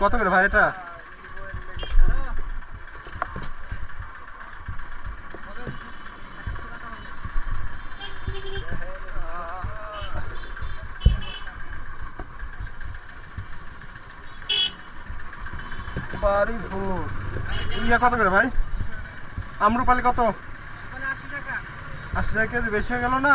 কত করে ভাই এটা? বাড়ি কত করে ভাই? আমরুপালি কত? আশি টাকা কেজি বেশি হয়ে গেল না?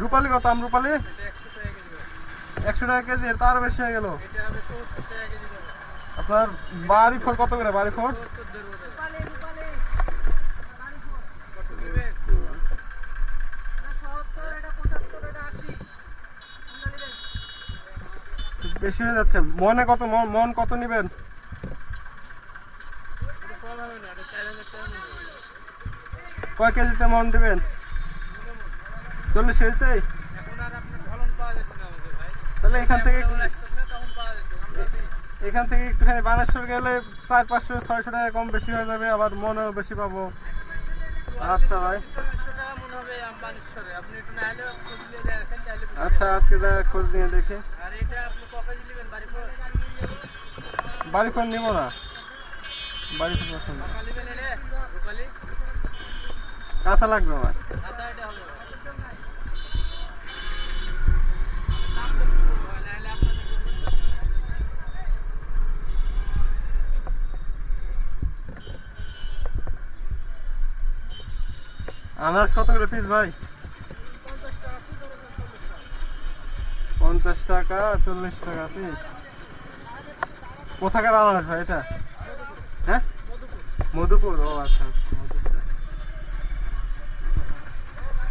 রূপালি কত আম রূপালি? একশো টাকা কেজি এর তারও বেশি হয়ে গেল। আপনার বাড়ি ফোর কত করে, বাড়ি ফোর বেশি হয়ে যাচ্ছে। মনে কত মন কত নেবেন? কয় কেজিতে মন দেবেন? চল্লিশ কেজিতেই তাহলে এখান থেকে এখান থেকে একটুখানি বানেশ্বর গেলে চার পাঁচশো ছয়শো টাকা কম বেশি হয়ে যাবে আবার মনেও বেশি পাবো। আচ্ছা ভাই। আচ্ছা আজকে যা খোঁজ নিয়ে দেখি। বাড়ি ফোন নিব না। বাড়ি ফোন পছন্দ কাঁচা লাগবে আমার। আনারস কত করে পিস ভাই? পঞ্চাশ টাকা, চল্লিশ টাকা পিস কোথাকার আনারস ভাই এটা? হ্যাঁ? মধুপুর। ও আচ্ছা আচ্ছা